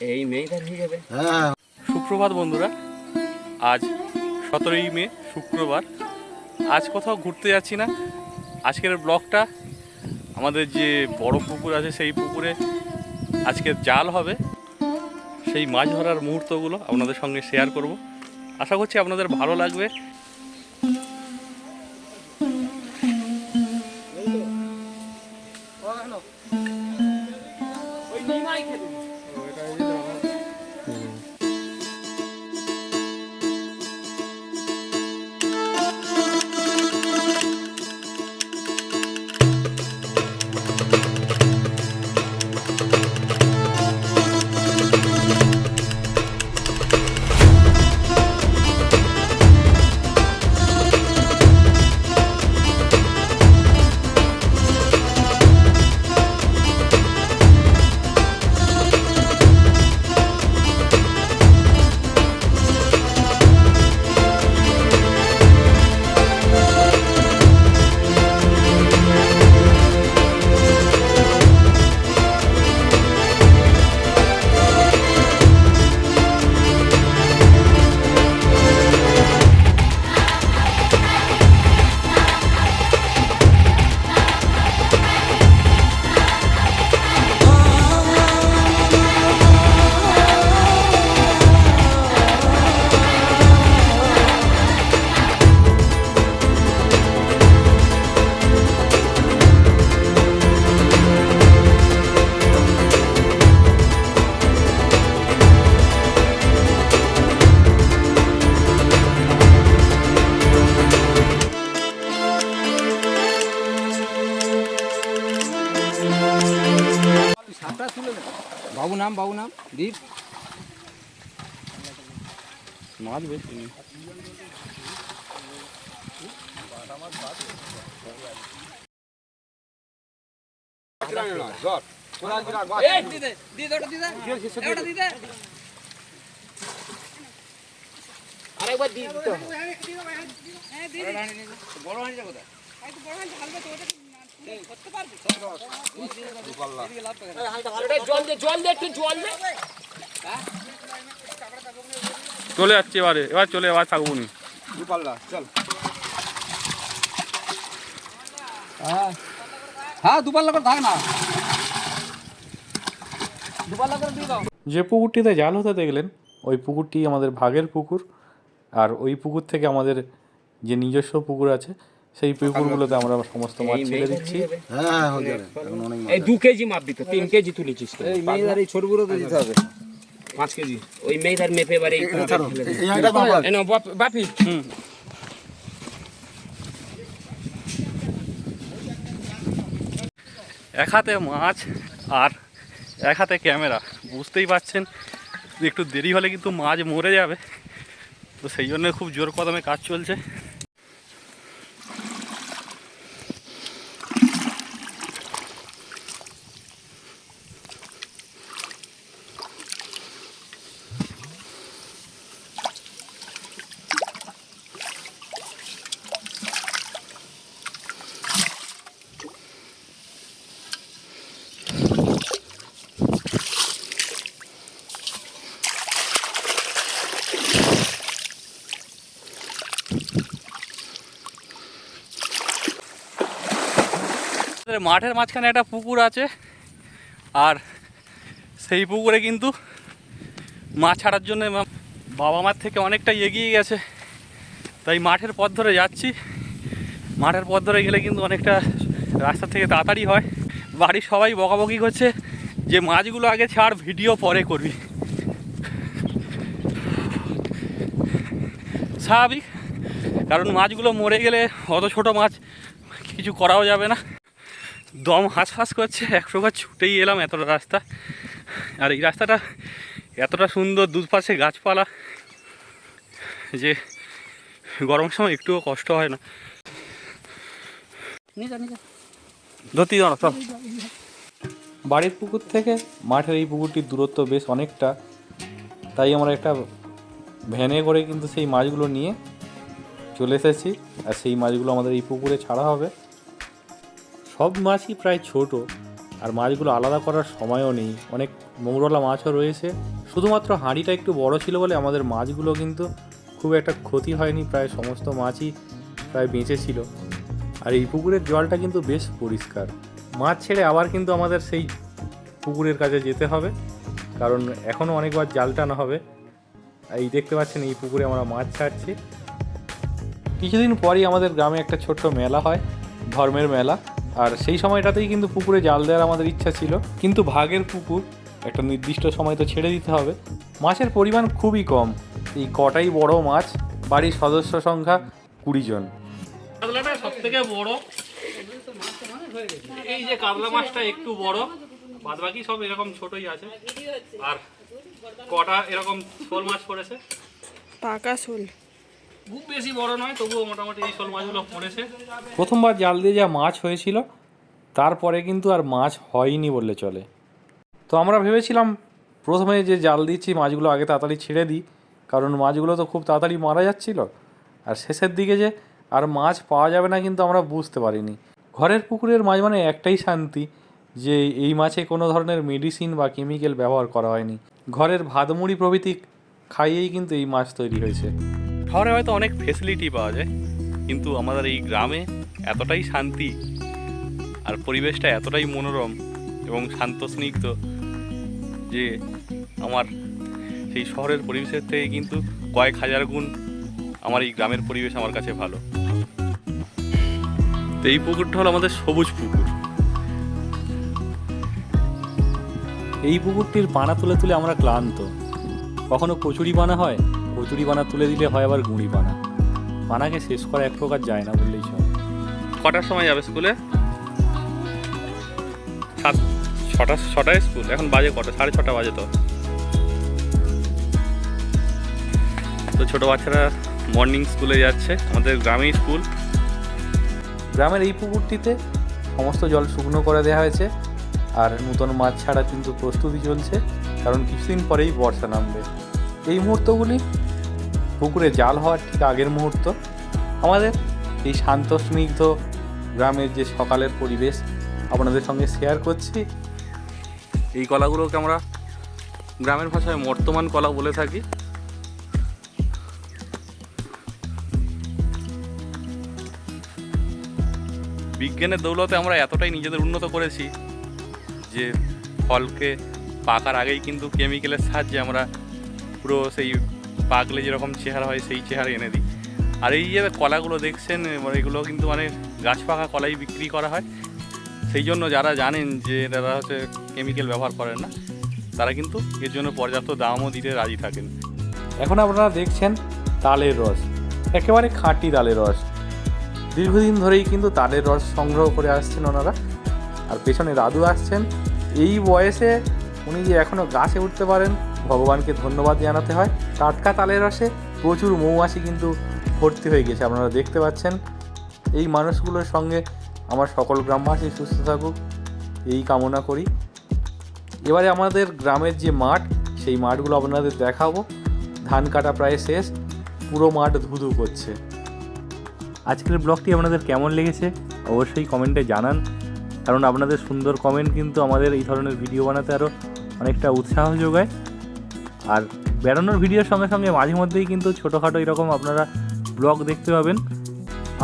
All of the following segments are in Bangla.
এই মেয়েটার হয়ে যাবে। হ্যাঁ। সুপ্রভাত বন্ধুরা আজ সতেরোই মে শুক্রবার। আজ কোথাও ঘুরতে যাচ্ছি না। আজকের ব্লগটা আমাদের যে বড় পুকুর আছে সেই পুকুরে আজকের জাল হবে। সেই মাছ ধরার মুহূর্তগুলো আপনাদের সঙ্গে শেয়ার করব। আশা করছি আপনাদের ভালো লাগবে। দীপ মাছ বেশি নেই আরেকবার দিয়ে দিতে হবে জল দে জল দে একটু জল দে চলে যাচ্ছে এবারে এবার চলে এবার থাকব নি। চল। হ্যাঁ হ্যাঁ দুপাল্লা করে থাক না। দুপাল্লা করে দিয়ে দাও। যে পুকুরটিতে জাল হতে দেখলেন ওই পুকুরটি আমাদের ভাগের পুকুর। আর ওই পুকুর থেকে আমাদের যে নিজস্ব পুকুর আছে সেই পুকুরগুলোতে আমরা সমস্ত মাছ ছেড়ে দিচ্ছি। হ্যাঁ এই দু কেজি মাপ দিত তিন কেজি তুলেছিস এই মেয়েদার এই ছোটগুলো তো দিতে হবে। পাঁচ কেজি। ওই মেয়েদার মেপে এবারে এই বাপি এক হাতে মাছ আর এক হাতে ক্যামেরা বুঝতেই পারছেন? একটু দেরি হলে কিন্তু মাছ মরে যাবে। তো সেই জন্য খুব জোর কদমে কাজ চলছে। আমাদের মাঠের মাঝখানে একটা পুকুর আছে। আর সেই পুকুরে কিন্তু মাছ ছাড়ার জন্য বাবা মার থেকে অনেকটা এগিয়ে গেছে। তাই মাঠের পথ ধরে যাচ্ছি। মাঠের পথ ধরে গেলে কিন্তু অনেকটা রাস্তা থেকে তাড়াতাড়ি হয়। বাড়ির সবাই বকাবকি করছে যে মাছগুলো আগে ছাড়, ভিডিও পরে করবি। স্বাভাবিক, কারণ মাছগুলো মরে গেলে অত ছোট মাছ কিছু করাও যাবে না। দম হাঁসফাঁস করছে এক প্রকার ছুটেই এলাম এতটা রাস্তা। আর এই রাস্তাটা এতটা সুন্দর দুপাশে গাছপালা যে গরমের সময় একটুও কষ্ট হয় না। ধরতি দাঁড়া চল। বাড়ির পুকুর থেকে মাঠের এই পুকুরটির দূরত্ব বেশ অনেকটা। তাই আমরা একটা ভ্যানে করে কিন্তু সেই মাছগুলো নিয়ে চলে এসেছি। আর সেই মাছগুলো আমাদের এই পুকুরে ছাড়া হবে। সব মাছই প্রায় ছোট, আর মাছগুলো আলাদা করার সময়ও নেই। অনেক মোংরলা মাছও রয়েছে। শুধুমাত্র হাঁড়িটা একটু বড় ছিল বলে আমাদের মাছগুলো কিন্তু খুব একটা ক্ষতি হয়নি। প্রায় সমস্ত মাছই প্রায় বেঁচে ছিল। আর এই পুকুরের জলটা কিন্তু বেশ পরিষ্কার। মাছ ছেড়ে আবার কিন্তু আমাদের সেই পুকুরের কাছে যেতে হবে, কারণ এখনও অনেকবার জাল টানা হবে। এই দেখতে পাচ্ছেন, এই পুকুরে আমরা মাছ ছাড়ছি। কিছুদিন পরই আমাদের গ্রামে একটা ছোট্ট মেলা হয়, ধর্মের মেলা। আর সেই সময়টাতেই কিন্তু পুকুরে জাল দেওয়ার আমাদের ইচ্ছা ছিল। কিন্তু ভাগের পুকুর একটা নির্দিষ্ট সময় তো ছেড়ে দিতে হবে। মাছের পরিমাণ খুবই কম। এই কটাই বড় মাছ বাড়ির সদস্য সংখ্যা কুড়ি জন। কাতলাটা সব থেকে বড়। এই যে কাতলা মাছটা একটু বড় বাদ বাকি সব এরকম ছোটই আছে। আর কটা এরকম শোল মাছ পড়েছে? পাকা শোল। খুব বেশি বড় নয়, তবুও মোটামুটি এই শোল মাছগুলো পড়েছে। প্রথমবার জাল দিয়ে যা মাছ হয়েছিল, তারপরে কিন্তু আর মাছ হয়নি বললে চলে। তো আমরা ভেবেছিলাম প্রথমে যে জাল দিচ্ছি, মাছগুলো আগে তাড়াতাড়ি ছেড়ে দিই, কারণ মাছগুলো তো খুব তাড়াতাড়ি মারা যাচ্ছিল। আর শেষের দিকে যে আর মাছ পাওয়া যাবে না কিন্তু আমরা বুঝতে পারিনি। ঘরের পুকুরের মাছ মানে একটাই শান্তি, যে এই মাছে কোনো ধরনের মেডিসিন বা কেমিক্যাল ব্যবহার করা হয়নি। ঘরের ভাতমুড়ি প্রভৃতি খাইয়েই কিন্তু এই মাছ তৈরি হয়েছে। শহরে হয়তো অনেক ফেসিলিটি পাওয়া যায়, কিন্তু আমাদের এই গ্রামে এতটাই শান্তি আর পরিবেশটা এতটাই মনোরম এবং শান্ত স্নিগ্ধ যে আমার সেই শহরের পরিবেশের থেকে কিন্তু কয়েক হাজার গুণ আমার এই গ্রামের পরিবেশ আমার কাছে ভালো। তো এই পুকুরটা হলো আমাদের সবুজ পুকুর। এই পুকুরটির পানা তুলে তুলে আমরা ক্লান্ত। কখনো কচুরি বানা হয়? কচুরি বানা তুলে দিলে হয় আবার গুঁড়ি বানা। বানাকে শেষ করা এক প্রকার যায় না বললেই চলে। কটার সময় যাবে স্কুলে? সাত ছটা ছটায় স্কুল? এখন বাজে কটা? সাড়ে ছটা বাজে তো। তো ছোটো বাচ্চারা মর্নিং স্কুলে যাচ্ছে। আমাদের গ্রামেই স্কুল গ্রামের এই পুকুরটিতে সমস্ত জল শুকনো করে দেওয়া হয়েছে। আর নতুন মাছ ছাড়া কিন্তু প্রস্তুতি চলছে। কারণ কিছুদিন পরেই বর্ষা নামবে। এই মুহূর্তগুলি পুকুরে জাল হওয়ার ঠিক আগের মুহূর্ত। আমাদের এই শান্ত, স্নিগ্ধ গ্রামের যে সকালের পরিবেশ, আপনাদের সঙ্গে শেয়ার করছি। এই কলাগুলোকে আমরা গ্রামের ভাষায় বর্তমান কলা বলে থাকি। বিজ্ঞানের দৌলতে আমরা এতটাই নিজেদের উন্নত করেছি যে ফলকে পাকার আগেই কিন্তু কেমিক্যালের সাহায্যে আমরা পুরো সেই পাগলে যেরকম চেহারা হয়, সেই চেহারা এনে দিই। আর এই যে কলাগুলো দেখছেন এবার এগুলো কিন্তু মানে গাছ পাকা কলাই বিক্রি করা হয়। সেই জন্য যারা জানেন যে তারা হচ্ছে কেমিক্যাল ব্যবহার করেন না, তারা কিন্তু এর জন্য পর্যাপ্ত দামও দিতে রাজি থাকেন। এখন আপনারা দেখছেন তালের রস, একেবারে খাঁটি তালের রস। দীর্ঘদিন ধরেই কিন্তু তালের রস সংগ্রহ করে আসছেন ওনারা। আর পেছনে দাদু আসছেন। এই বয়সে উনি যে এখনও গাছে উঠতে পারেন ভগবানকে ধন্যবাদ জানাতে হয়। টাটকা তালের রসে প্রচুর মৌমাছি কিন্তু ভর্তি হয়ে গেছে, আপনারা দেখতে পাচ্ছেন। এই মানুষগুলোর সঙ্গে আমার সকল গ্রামবাসী সুস্থ থাকুক, এই কামনা করি। এবারে আমাদের গ্রামের যে মাঠ, সেই মাঠগুলো আপনাদের দেখাবো। ধান কাটা প্রায় শেষ, পুরো মাঠ ধুধু করছে। আজকের ব্লগটি আপনাদের কেমন লেগেছে অবশ্যই কমেন্টে জানান। কারণ আপনাদের সুন্দর কমেন্ট কিন্তু আমাদের এই ধরনের ভিডিও বানাতে আরও অনেকটা উৎসাহ যোগায়। আর বেড়ানোর ভিডিওর সঙ্গে সঙ্গে মাঝে মধ্যেই কিন্তু ছোটোখাটো এরকম আপনারা ব্লগ দেখতে পাবেন।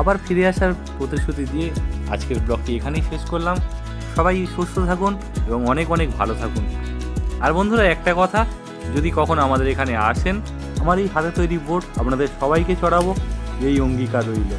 আবার ফিরে আসার প্রতিশ্রুতি দিয়ে আজকের ব্লগটি এখানেই শেষ করলাম। সবাই সুস্থ থাকুন এবং অনেক অনেক ভালো থাকুন। আর বন্ধুরা, একটা কথা, যদি কখন আমাদের এখানে আসেন, আমার এই হাতে তৈরি বোর্ড আপনাদের সবাইকে চড়াবো, এই অঙ্গীকার রইল।